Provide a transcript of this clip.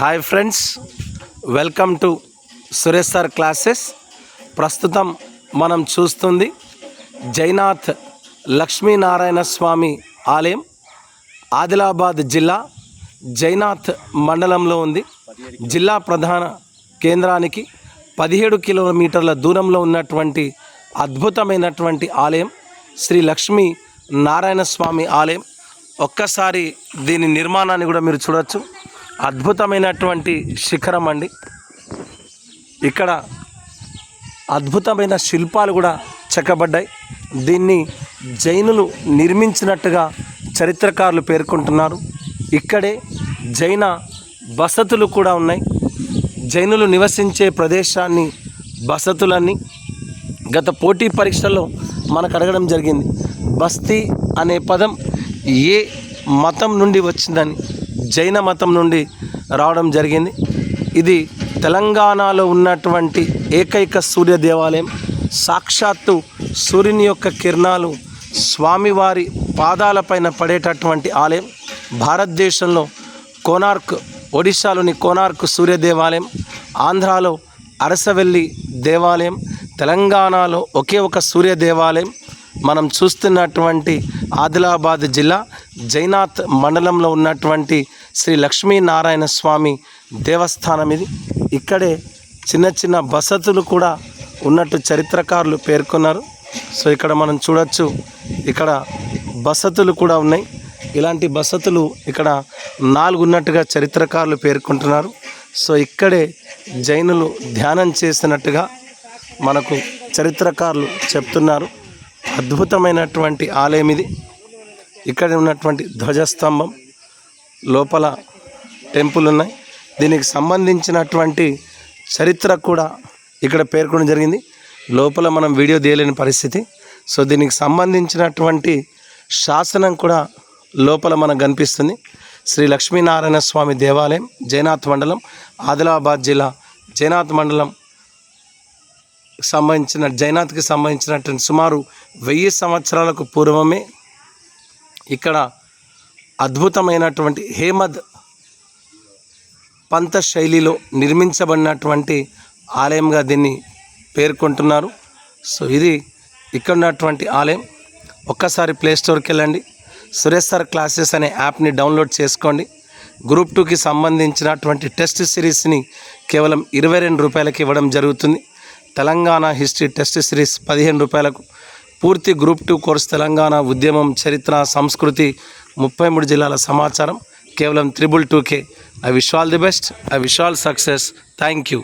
Hi friends welcome to Suresh sir classes ప్రస్తుతం మనం చూస్తుంది జైనాథ్ లక్ష్మీనారాయణ స్వామి ఆలయం ఆదిలాబాద్ జిల్లా జైనాథ్ మండలంలో ఉంది. జిల్లా ప్రధాన కేంద్రానికి పదిహేడు కిలోమీటర్ల దూరంలో ఉన్నటువంటి అద్భుతమైనటువంటి ఆలయం శ్రీ లక్ష్మీ నారాయణ స్వామి ఆలయం. ఒక్కసారి దీని నిర్మాణాన్ని కూడా మీరు చూడొచ్చు. అద్భుతమైనటువంటి శిఖరం అండి. ఇక్కడ అద్భుతమైన శిల్పాలు కూడా చెక్కబడ్డాయి. దీన్ని జైనులు నిర్మించినట్టుగా చరిత్రకారులు పేర్కొంటున్నారు. ఇక్కడే జైన బసతులు కూడా ఉన్నాయి. జైనులు నివసించే ప్రదేశాన్ని బసతులన్నీ గత పోటీ పరీక్షల్లో మనకు అడగడం జరిగింది. బస్తీ అనే పదం ఏ మతం నుండి వచ్చిందని జైన మతం నుండి రావడం జరిగింది. ఇది తెలంగాణలో ఉన్నటువంటి ఏకైక సూర్య దేవాలయం. సాక్షాత్తు సూర్యుని యొక్క కిరణాలు స్వామివారి పాదాలపైన పడేటటువంటి ఆలయం. భారతదేశంలో కోనార్క్ ఒడిశాలోని కోనార్క్ సూర్య దేవాలయం. ఆంధ్రాలో అరసవెల్లి దేవాలయం. తెలంగాణలో ఒకే ఒక సూర్య దేవాలయం. మనం చూస్తున్నటువంటి ఆదిలాబాద్ జిల్లా జైనాథ్ మండలంలో ఉన్నటువంటి శ్రీ లక్ష్మీనారాయణ స్వామి దేవస్థానం ఇది. ఇక్కడే చిన్న చిన్న బసతులు కూడా ఉన్నట్టు చరిత్రకారులు పేర్కొన్నారు. సో ఇక్కడ మనం చూడొచ్చు ఇక్కడ బసతులు కూడా ఉన్నాయి. ఇలాంటి బసతులు ఇక్కడ నాలుగు ఉన్నట్టుగా చరిత్రకారులు పేర్కొంటున్నారు. సో ఇక్కడే జైనులు ధ్యానం చేసినట్టుగా మనకు చరిత్రకారులు చెప్తున్నారు. అద్భుతమైనటువంటి ఆలయం ఇది. ఇక్కడ ఉన్నటువంటి ధ్వజస్తంభం. లోపల టెంపుల్ ఉన్నాయి. దీనికి సంబంధించినటువంటి చరిత్ర కూడా ఇక్కడ పేర్కొనడం జరిగింది. లోపల మనం వీడియో తీయలేని పరిస్థితి. సో దీనికి సంబంధించినటువంటి శాసనం కూడా లోపల మనకు కనిపిస్తుంది. శ్రీ లక్ష్మీనారాయణ స్వామి దేవాలయం జైనాథ్ మండలం ఆదిలాబాద్ జిల్లా జైనాథ్ మండలం సంబంధించిన జైనాథ్కి సంబంధించినటువంటి సుమారు వెయ్యి సంవత్సరాలకు పూర్వమే ఇక్కడ అద్భుతమైనటువంటి హేమద్ పంత శైలిలో నిర్మించబడినటువంటి ఆలయంగా దీన్ని పేర్కొంటున్నారు. సో ఇది ఇక్కడ ఉన్నటువంటి ఆలయం. ఒక్కసారి ప్లేస్టోర్కి వెళ్ళండి. సురేష్ సార్ క్లాసెస్ అనే యాప్ని డౌన్లోడ్ చేసుకోండి. గ్రూప్ టూకి సంబంధించినటువంటి టెస్ట్ సిరీస్ని కేవలం ఇరవై రెండు రూపాయలకి ఇవ్వడం జరుగుతుంది. తెలంగాణ హిస్టరీ టెస్ట్ సిరీస్ పదిహేను రూపాయలకు. పూర్తి గ్రూప్ టూ కోర్స్ తెలంగాణ ఉద్యమం చరిత్ర సంస్కృతి ముప్పై మూడు జిల్లాల సమాచారం కేవలం triple టూకే. I wish all the best. I wish all success. Thank you.